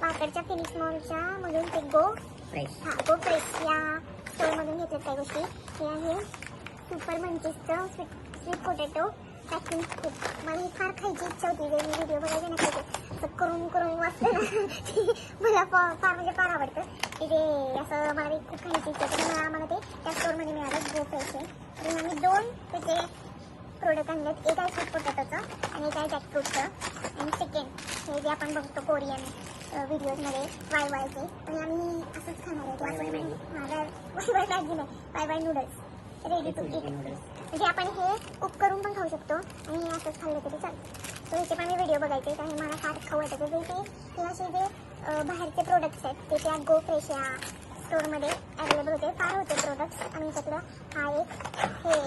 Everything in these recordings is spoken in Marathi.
वाकडच्या फिनिक्स मॉलच्या मधून ते गो फ्रेश हा गो फ्रेश या स्टोरमधून घेतल्यात काही गोष्टी. हे आहे सुपर मंचीसचं स्वीट स्वीट पोटॅटो पॅकिंग खूप मला ही फार खायची इच्छा होती. जर मी व्हिडिओ बघायचे ना खायचे असं करून करून वाचलं ना. मला फार म्हणजे फार आवडतं. की ते असं मला ते खूप खायची इच्छा आम्हाला ते त्या स्टोरमध्ये मिळालं गो आहे तर आम्ही दोन त्याचे प्रोडक्ट आणलेत. एक आहे स्वीट पोटॅटोचं आणि एक आहे जॅकफ्रूटचं आणि सेकंड हे जे आपण बघतो कोरियन व्हिडिओजमध्ये वाय वायचे आणि आम्ही असंच खाणार आहे. वाय वाय मॅगी. वाय मॅगी नाही Wai Wai noodles ready to eat म्हणजे आपण हे कुक करून पण खाऊ शकतो. आणि हे असंच खाल्लं तरी चालतं ह्याचे पण मी व्हिडिओ बघायचे कारण मला फार खाऊ वाटतं जे हे असे जे बाहेरचे प्रोडक्ट्स आहेत ते त्या गो फ्रेश या स्टोअरमध्ये अवेलेबल होते. फार होते प्रोडक्ट्स आणि ह्याच्यातलं हा एक हे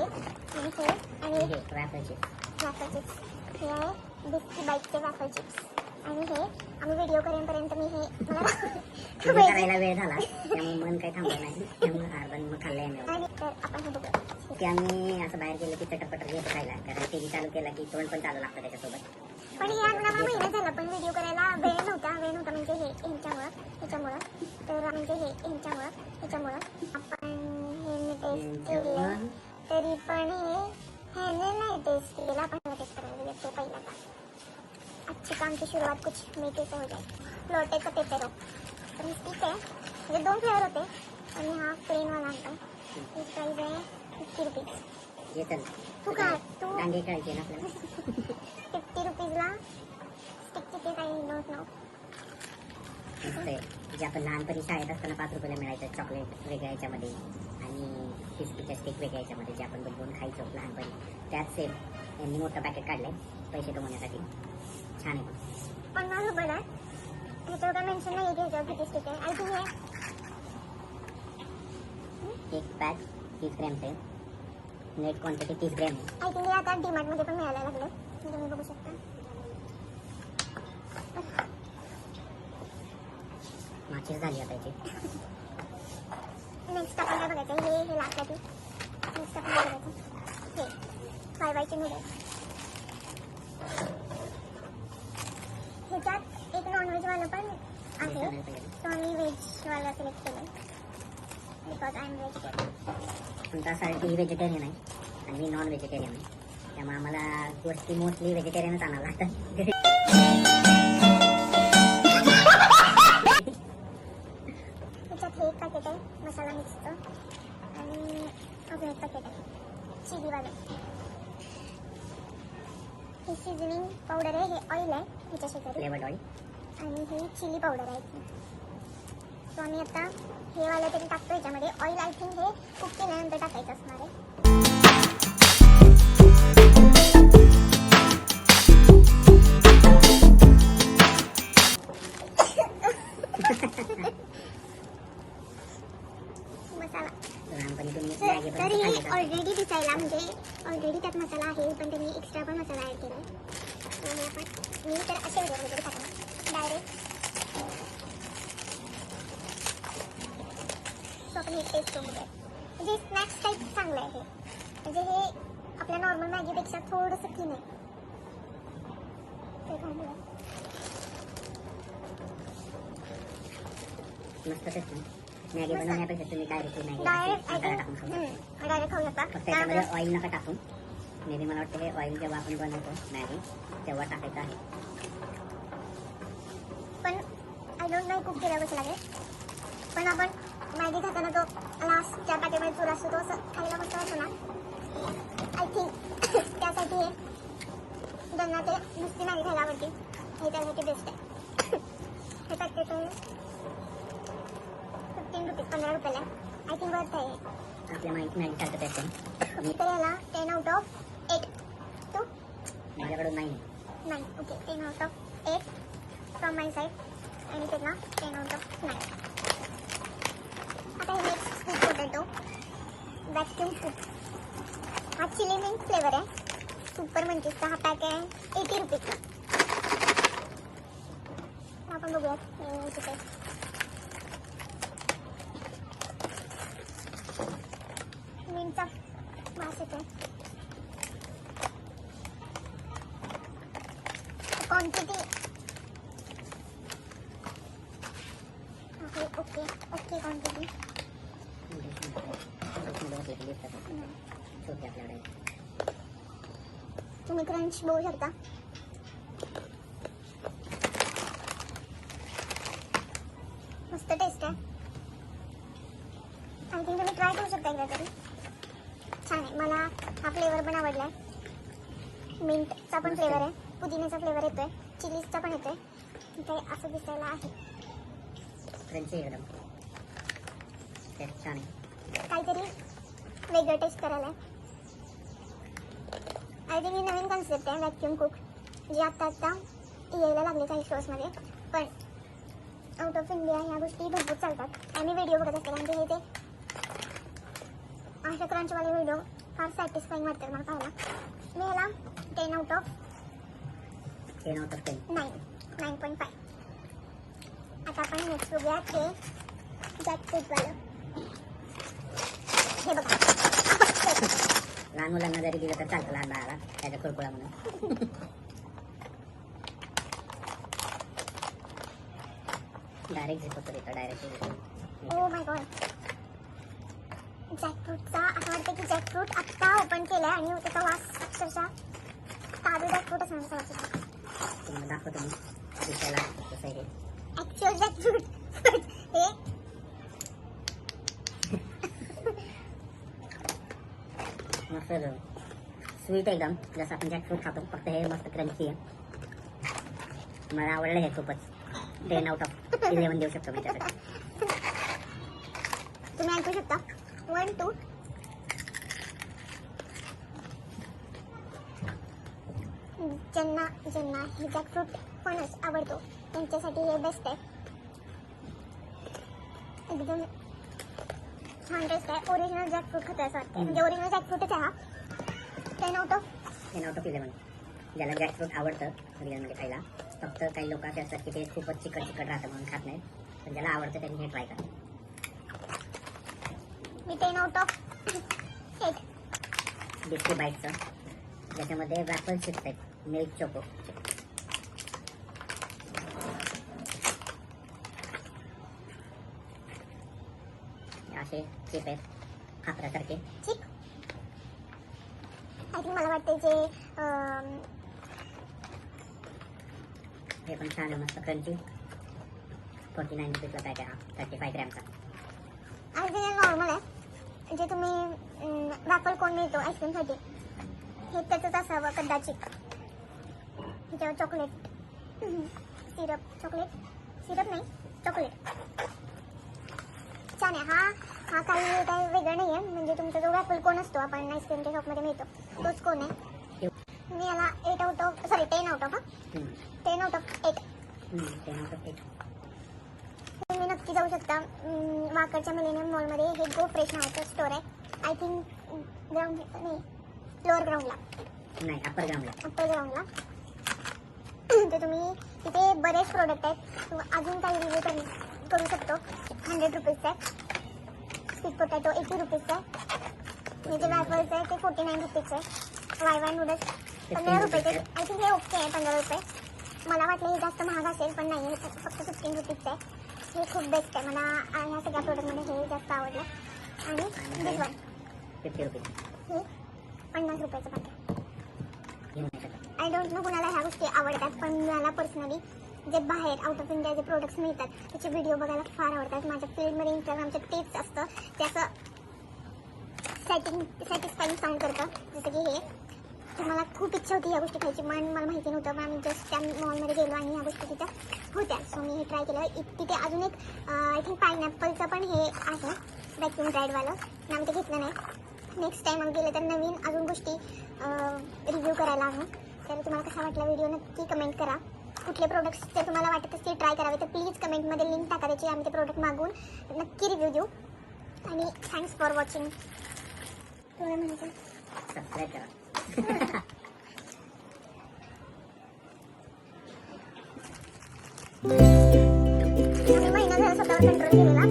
आणि हे आणि हे वॅफल चिप्स हे आहे बिस्की बाईटचे वॅफल चिप्स आणि हे आम्ही व्हिडिओ करेपर्यंत मी हे मला करायला वेळ झाला त्यामुळे मन काही थांबलं नाही. त्यामुळे अर्धन मग आणि तर आपण हे की आम्ही असं बाहेर गेलो की चटपट घेतो खायला कारण टीव्ही चालू केला की तोंड पण चालू लागतं त्याच्यासोबत. पण हे अजून आम्हाला महिना झाला पण व्हिडिओ करायला वेळ नव्हता. वेळ नव्हता म्हणजे हे ह्यांच्यामुळं ह्याच्यामुळं तर म्हणजे हे ह्यांच्यामुळं ह्याच्यामुळं आपण हे मी टेस्ट केलं. तरी पण हे ह्याने नाही टेस्ट केलेलं आपण टेस्ट करायला घेतो पहिल्यांदा. अच्छी काम की सुरुवात कुछ मीठे से हो जाए लोटे का पेपेरो हे ठीक आहे. म्हणजे दोन फ्लेवर होते. आणि हा प्लेन वाला आणतो. ही प्राईज आहे फिफ्टी रुपीज ये चल तू काय तू डांगे खेळायचे ना फिफ्टी रुपीजला स्टिक किती काही डोंट नो जे आपण लहानपणी शाळेत असताना पाच रुपयाला मिळायचं चॉकलेट वेगळ्या याच्यामध्ये आणि बिस्किटच्या स्टिक वेगळ्या याच्यामध्ये जे आपण बनवून खायचो लहानपणी. त्याच सेम यांनी मोठं पॅकेट काढलंय. पैसे कमवण्यासाठी. छान आहे. पन्नास रुपयाला आहे. ह्याच्यावर काय मेन्शन नाही आहे ह्याच्यावर किती स्टिक आहे. आय थिंक हे एक पॅक तीस ग्रॅमचे नेट क्वांटिटी तीस ग्रॅम आहे. आय थिंक हे आता डीमार्टमध्ये पण मिळायला लागले. तुम्ही बघू शकता. माचीस झाली आता याची. नेक्स्ट आपण काय बघायचं? हे हे लागतं नेक्स्ट आपण काय बघायचं? हे फाय वायचे नूडल्स नॉनव्हेजवालं पण आहे तो आम्ही व्हेजवाला सिलेक्ट केलं बिकॉज आय एम व्हेजिटेरियन पण त्यासाठी व्हेजिटेरियन आहे. आणि मी नॉन व्हेजिटेरियन आहे. त्यामुळे आम्हाला गोष्टी मोस्टली व्हेजिटेरियनच आणावं लागतात. ह्याच्यात हे पॅकेट आहे मसाला मिक्सचं आणि अजून एक पॅकेट आहे चिलीवालं हे सिझनिंग पावडर आहे हे ऑइल आहे. ह्याच्या शेजारी फ्लेवर्ड ऑइल आणि ही चिली पावडर आहे. सो आम्ही आता हे वाला तरी टाकतो. ह्याच्यामध्ये ऑइल आय थिंक हे कुक केल्यानंतर टाकायचं असणार आहे? ऑलरेडी दिसायला म्हणजे ऑलरेडी त्यात मसाला आहे पण त्यांनी एक्स्ट्रा पण मसाला ॲड केला आहे आपण मी तर असे वगैरे टाकणार डायरेक्ट सो आपण हे टेस्ट करून बघूया. म्हणजे स्नॅक्स टाईप चांगलं आहे म्हणजे हे आपल्या नॉर्मल मॅगीपेक्षा थोडंसं थिन आहे. ते खाऊया. मस्त टेस्ट मॅगी बनवण्यापेक्षा तुम्ही डायरेक्ट डायरेक्ट डायरेक्ट खाऊ शकता फक्त ऑइल नका टाकून मे बी मला वाटतं हे ऑइल जेव्हा आपण बनवतो मॅगी तेव्हा टाकायचं आहे. पण आय डोंट नो कुक केलं कसं लागेल. पण आपण मॅगी खाताना तो लास्टच्या पॅकेटमध्ये चूर असतो तो असं खायला मस्त वाटतो ना. आय थिंक त्यासाठी हे ज्यांना ते नुसती मॅगी खायला आवडते. हे त्यासाठी बेस्ट आहे. हे पॅकेट फिफ्टीन रुपीज पंधरा रुपयाला आय थिंक वर्थ आहे. आपल्या मॅगी मॅगी सारखं त्याचं मी तर याला टेन आउट ऑफ माझ्याकडून नाही. Okay. Ten out of eight from my side आणि त्यांना टेन आउट ऑफ नाईन आता हे नेक्स्ट स्वीट पोटॅटो वॅक्युम हा चिली मिंट फ्लेवर आहे. सुपर मंचीसचा हा पॅक आहे एटी रुपीजचा आपण बघूयात. कुठे मिंटचा वास येतोय. Quantity okay okay okay quantity तुम्ही क्रंच बघू शकता. मस्त टेस्ट आहे. आय थिंक तुम्ही ट्राय करू शकता एकदा तरी. छान आहे. मला हा फ्लेवर पण आवडला आहे मिंटचा पण फ्लेवर आहे. पुदिन्याचा फ्लेवर येतोय. चिलीजचा पण येतोय. ते असं दिसायला आहे. एकदम. छान काहीतरी वेगळं टेस्ट करायला आय थिंक ही नवीन कॉन्सेप्ट आहे व्हॅक्युम कुक जी आता आता यायला लागले काही शोजमध्ये पण आउट ऑफ इंडिया ह्या गोष्टी भरपूर चालतात. आम्ही व्हिडिओ बघत असते की हे ते अशा क्रंचवाले व्हिडिओ फार सॅटिस्फाईंग वाटतात मला पाहायला. मी ह्याला ten out of ten out of ten nine nine point five आता आपण नेक्स्ट बघूया ते जॅकफ्रूटवालं हे बघा लहान मुलांना जरी दिलं तर चालतं लहान बाळाला त्याच्या कुरकुळा म्हणून डायरेक्ट झिप होतो तिथं डायरेक्ट ओ माय गॉड जॅकफ्रूटचा असं वाटतं की जॅकफ्रूट आत्ता ओपन केलाय आणि त्याचा वास अक्षरशः ताजं जॅकफ्रूट असं तुम्हाला दाखवतो मी दिसायला कसं आहे हे. ऍक्च्युअल जॅकफ्रूट हे मस्त स्वीट एकदम जसं आपण जॅकफ्रूट खातो फक्त हे मस्त क्रंची आहे मला आवडलं हे खूपच टेन आउट ऑफ इलेवन देऊ शकतो मी त्यासाठी तुम्ही ऐकू शकता वन टू ज्यांना ज्यांना हे जॅकफ्रूट फणस आवडतो त्यांच्यासाठी हे बेस्ट आहे. एकदम छान टेस्ट आहे. ओरिजिनल जॅकफ्रूट खातो असं वाटतं म्हणजे ओरिजिनल जॅकफ्रूटच आहे हा. Ten out of ten out of eleven ज्याला जॅकफ्रूट आवडतं रिअलमध्ये खायला. फक्त काही लोक असे असतात की ते खूपच चिकट चिकट राहतं म्हणून खात नाहीत. पण ज्याला आवडतं त्यांनी हे ट्राय करा. मी टेन आउट ऑफ एट बिस्की बाईटचं ज्याच्यामध्ये रॅपल चिप्स आहेत चोको असे चिप आहेत खापरासारखे ठीक आय थिंक मला वाटते जे हे पण छान आहे मस्त क्रंची फोर्टी नाईन रुपीजला पॅक आहे हा थर्टी फाय ग्रॅमचा नॉर्मल आहे. जे तुम्ही रॅपल कोण मिळतो आईस्क्रीमसाठी हे त्याचंच असावं कदाचित. ह्याच्यावर चॉकलेट सिरप चॉकलेट सिरप नाही चॉकलेट छान आहे. हा हा काही काही वेगळं नाही आहे म्हणजे तुमचा जो रॅपल कोण असतो आपण आईस्क्रीमच्या शॉपमध्ये मिळतो तोच कोण आहे. मी याला eight out of sorry ten out of ten out of eight तुम्ही नक्की जाऊ शकता. वाकडच्या मिलेनियम मॉलमध्ये हे गो फ्रेश नावाचं स्टोर आहे आय थिंक ग्राउंड नाही लोअर ग्राउंडला नाही अप्पर ग्राउंडला अप्पर ग्राउंडला तर तुम्ही तिथे बरेच प्रोडक्ट आहेत. अजून काही रिव्ह्यू करू करू शकतो. हंड्रेड रुपीजचा आहे. स्वीट पोटॅटो एटी रुपीजचा आहे. हे जे वॅफर्स आहे ते फोर्टी नाईन रुपीजचे आहे वाय वाय नूडल्स पंधरा रुपयाचे आय थिंक हे ओके आहे पंधरा रुपये. मला वाटलं हे जास्त महाग असेल पण नाही हे फक्त फिफ्टीन रुपीजचं आहे. हे खूप बेस्ट आहे. मला ह्या सगळ्या प्रोडक्टमध्ये हे जास्त आवडलं. आणि हे पन्नास रुपयाचं शकत आय डोंट नो कुणाला ह्या गोष्टी आवडतात पण मला पर्सनली जे बाहेर आउट ऑफ इंडिया जे प्रोडक्ट्स मिळतात त्याचे व्हिडिओ बघायला फार आवडतात. माझ्या फील्डमध्ये इंस्टाग्रामचं तेच असतं ते असं सेटिंग सॅटिस्फाईंग साऊंड करतं. जसं की हे तर मला खूप इच्छा होती ह्या गोष्टी खायची. मन मला माहिती नव्हतं पण आम्ही जस्ट त्या मॉलमध्ये गेलो आणि ह्या गोष्टी तिथं होत्या. सो मी हे ट्राय केलं. तिथे अजून एक आय थिंक पायनॅपलचं पण हे आहे वॅक्युम ड्राईडवालं पण आम्ही ते घेतलं नाही. नेक्स्ट टाईम आम्ही गेलं तर नवीन अजून गोष्टी रिव्ह्यू करायला आहे तर तुम्हाला कसा वाटला व्हिडिओ नक्की कमेंट करा. कुठले प्रोडक्ट्स जर तुम्हाला वाटत असतील ट्राय करावे तर प्लीज कमेंटमध्ये लिंक टाका. त्याची आम्ही ते प्रोडक्ट मागून नक्की रिव्ह्यू देऊ. आणि थँक्स फॉर वॉचिंग तुला म्हणायचं सबस्क्राईब कंट्रोल केलेला.